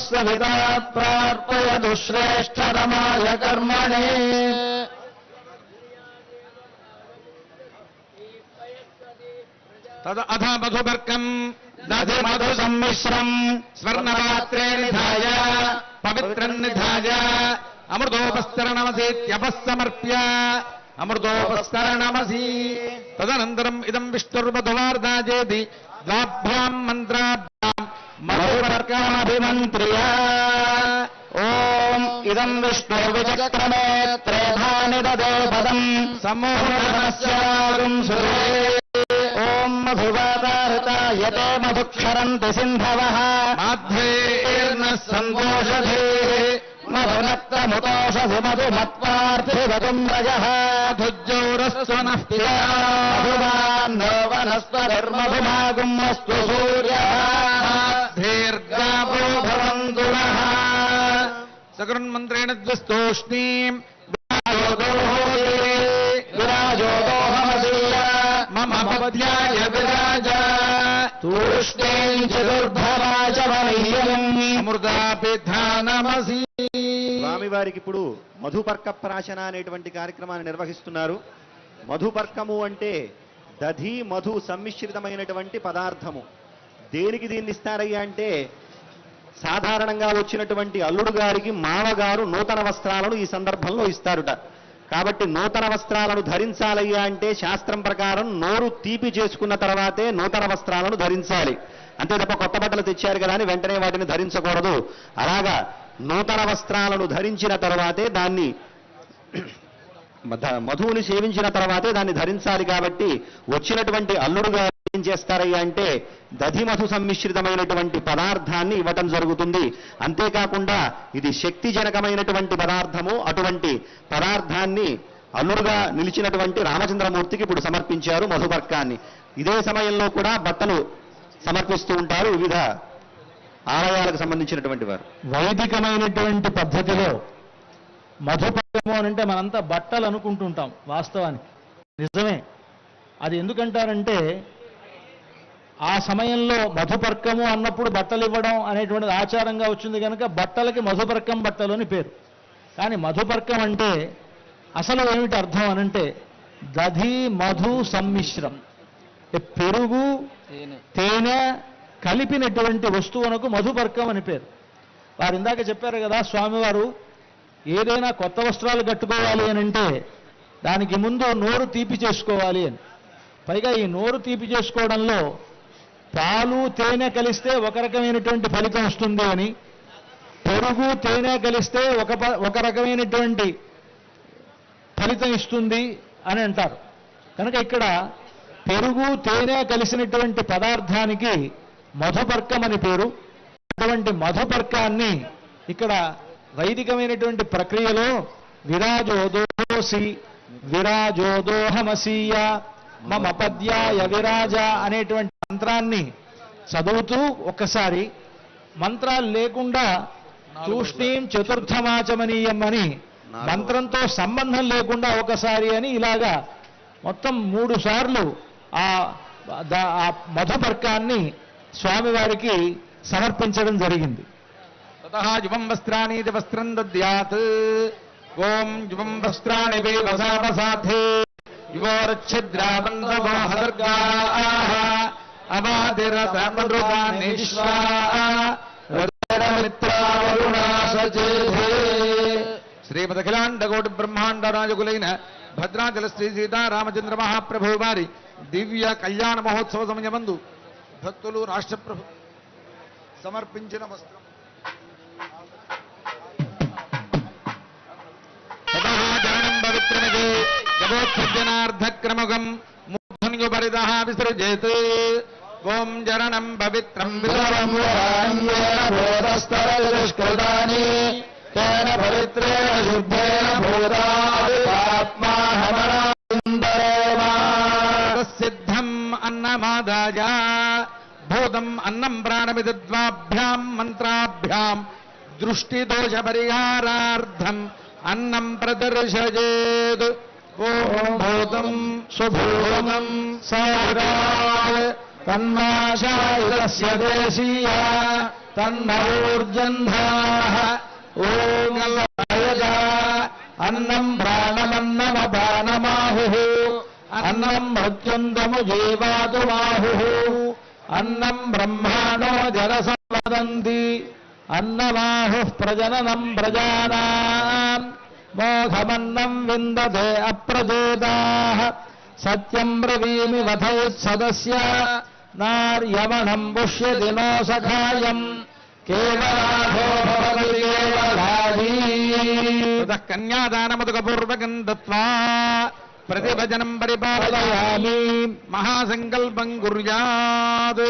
स्वस्वभिता प्रार्पयतु श्रेष्ठरमाय कर्मणे। तद अध मधुबर्कम् दधि मधुसम्मिश्रम् स्वर्णपात्रे निधाय पवित्रम् निधाय अमृतोपस्तरणमसीत्यपः समर्प्य अमृतोपस्तरणमसि। तदनन्तरम् इदम् विष्णुर्वधुवार्दाजेति द्वाभ्याम् मन्त्राभ्याम् मधुरकमभिमन्त्रिया ॐ इदम् विष्णुर्विजयक्रमे त्रेधानिपदे पदम् समूहनस्वागुम् सुरे। ॐ मधुवाताहृता यते मधुक्षरन्ति सिन्धवः। अभ्येर्णः सन्तोषधी मधुनत्रमुतोषभि मधुमत्रार्थिभिगुम्बजः धुज्जौरस्वनस्त्या वनस्त्वधर्मधुमागुम्मस्तु सूर्यः సకృన్మంత్రేణ ద్వస్తోష్ణీం విరాజోదోహమసీయ మమ పద్యాయ విరాజ తూష్ణీం అమృతాపిధానమసి స్వామివారికి ఇప్పుడు మధుపర్క ప్రాశన అనేటువంటి కార్యక్రమాన్ని నిర్వహిస్తున్నారు. మధుపర్కము అంటే దధి మధు సమ్మిశ్రితమైనటువంటి పదార్థము. దేనికి దీన్ని ఇస్తారయ్యా అంటే సాధారణంగా వచ్చినటువంటి అల్లుడు గారికి మామగారు నూతన వస్త్రాలను ఈ సందర్భంలో ఇస్తారుట. కాబట్టి నూతన వస్త్రాలను ధరించాలయ్యా అంటే శాస్త్రం ప్రకారం నోరు తీపి చేసుకున్న తర్వాతే నూతన వస్త్రాలను ధరించాలి. అంతే తప్ప కొత్త బట్టలు తెచ్చారు కదా అని వెంటనే వాటిని ధరించకూడదు. అలాగా నూతన వస్త్రాలను ధరించిన తర్వాతే దాన్ని మధ- మధువుని సేవించిన తర్వాతే దాన్ని ధరించాలి కాబట్టి వచ్చినటువంటి అల్లుడు గారు ఏం చేస్తారయ్యా అంటే దధిమధు సమ్మిశ్రితమైనటువంటి పదార్థాన్ని ఇవ్వటం జరుగుతుంది. అంతేకాకుండా ఇది శక్తిజనకమైనటువంటి పదార్థము. అటువంటి పదార్థాన్ని అల్లుడుగా నిలిచినటువంటి రామచంద్రమూర్తికి ఇప్పుడు సమర్పించారు మధుపర్కాన్ని ఇదే సమయంలో కూడా బట్టలు సమర్పిస్తూ ఉంటారు వివిధ ఆలయాలకు సంబంధించినటువంటి వారు. వైదికమైనటువంటి పద్ధతిలో మధుపర్కము అని అంటే మనంతా బట్టలు అనుకుంటుంటాం వాస్తవానికి. నిజమే. అది ఎందుకంటారంటే ఆ సమయంలో మధుపర్కము అన్నప్పుడు బట్టలు ఇవ్వడం అనేటువంటిది ఆచారంగా వచ్చింది కనుక బట్టలకి మధుపర్కం బట్టలు అని పేరు. కానీ మధుపర్కం అంటే అసలు ఏమిటి అర్థం అనంటే దధి మధు సమ్మిశ్రం. పెరుగు తేనె కలిపినటువంటి వస్తువునకు మధుపర్కం అని పేరు. వారు ఇందాక చెప్పారు కదా స్వామివారు ఏదైనా కొత్త వస్త్రాలు కట్టుకోవాలి అని అంటే దానికి ముందు నోరు తీపి చేసుకోవాలి అని. పైగా ఈ నోరు తీపి చేసుకోవడంలో పాలు తేనె కలిస్తే ఒక రకమైనటువంటి ఫలితం వస్తుంది అని పెరుగు తేనె కలిస్తే ఒక ప- ఒక రకమైనటువంటి ఫలితం ఇస్తుంది అని అంటారు. కనుక ఇక్కడ పెరుగు తేనె కలిసినటువంటి పదార్థానికి మధుపర్కం అని పేరు. అటువంటి మధుపర్కాన్ని ఇక్కడ వైదికమైనటువంటి ప్రక్రియలో విరాజోదోసి విరాజోదోహమసీయ మమ పద్యాయ విరాజ అనేటువంటి మంత్రాన్ని చదువుతూ ఒక్కసారి మంత్రాలు లేకుండా తూష్ణీం చతుర్థమాచమనీయం అని మంత్రంతో సంబంధం లేకుండా ఒకసారి అని ఇలాగా మొత్తం మూడు సార్లు ఆ మధుపర్కాన్ని స్వామివారికి సమర్పించడం జరిగింది. తతః యువం వస్త్రాణి వస్త్రం దద్యాత్. ఓం యువం వస్త్రాణి వేవసావసాధే యువోరచ్ఛిద్రాబంధమోహదర్గాః అవాదిరతమృగానిశ్వా శ్రీమదఖిలాండకోటి బ్రహ్మాండ రాజకులైన భద్రాచల శ్రీ సీతారామచంద్ర మహాప్రభు వారి దివ్య కళ్యాణ మహోత్సవ సమయమందు భక్తులు రాష్ట్ర ప్రభు సమర్పించిన వస్త్రం. गोत्सर्जनार्थक्रमुखम् मूर्धन्युपरितः विसृजेत्। गोम् जरणम् पवित्रम् विसरम्भूतस्तरनिष्कृतानि तेन पवित्रेण शुद्धेन भूतात्माहमरान्दरेवासिद्धम् अन्नमादाय। भूतम् अन्नम् प्राणमिदद्वाभ्याम् मन्त्राभ्याम् दृष्टिदोषपरिहारार्थम् अन्नम् प्रदर्शयेत्। भूतम् सुभूतम् सागराय तन्माशायस्य देशीया तन्नवूर्जह्नाः ओङ्गलयजा अन्नम् प्राणमन्नमपानमाहुः अन्नम मृत्युन्दमु जीवातु बाहुः अन्नम् ब्रह्माणो जलसं वदन्ति अन्नमाहुः मोघमन्नम् विन्दते अप्रचेताः सत्यम् ब्रवीमि वधयत्सदस्य नार्यवणम् पुष्यति नो सखायम् केवलाधो भवति केवलाधी ततः कन्यादानमधुकपूर्वकम् दत्वा प्रतिभजनम् परिपालयामि महासङ्कल्पम् कुर्यात्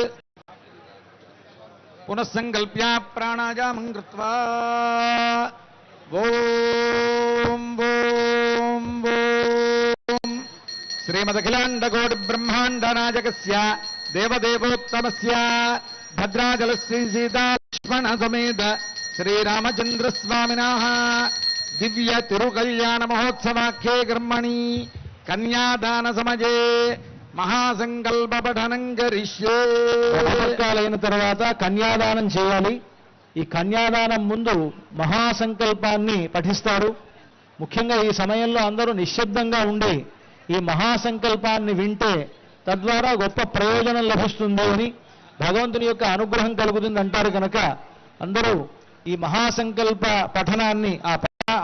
पुनः सङ्कल्प्या प्राणायामम् कृत्वा ओ శ్రీమదఖిలాండకోటి బ్రహ్మాండ నాయకస్య దేవదేవోత్తమస్య భద్రాచల శ్రీ సీతా సమేత శ్రీరామచంద్రస్వామినా దివ్య తిరుకల్యాణ మహోత్సవాఖ్యే కర్మణి కన్యాదాన సమజే మహాసంకల్ప పఠనం కరిష్యే రథపర్కాలైన తర్వాత కన్యాదానం చేయాలి. ఈ కన్యాదానం ముందు మహాసంకల్పాన్ని పఠిస్తారు. ముఖ్యంగా ఈ సమయంలో అందరూ నిశ్శబ్దంగా ఉండి ఈ మహాసంకల్పాన్ని వింటే తద్వారా గొప్ప ప్రయోజనం లభిస్తుంది అని భగవంతుని యొక్క అనుగ్రహం కలుగుతుంది అంటారు కనుక అందరూ ఈ మహాసంకల్ప పఠనాన్ని ఆ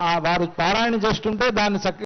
ఆ వారు పారాయణ చేస్తుంటే దాన్ని చక్క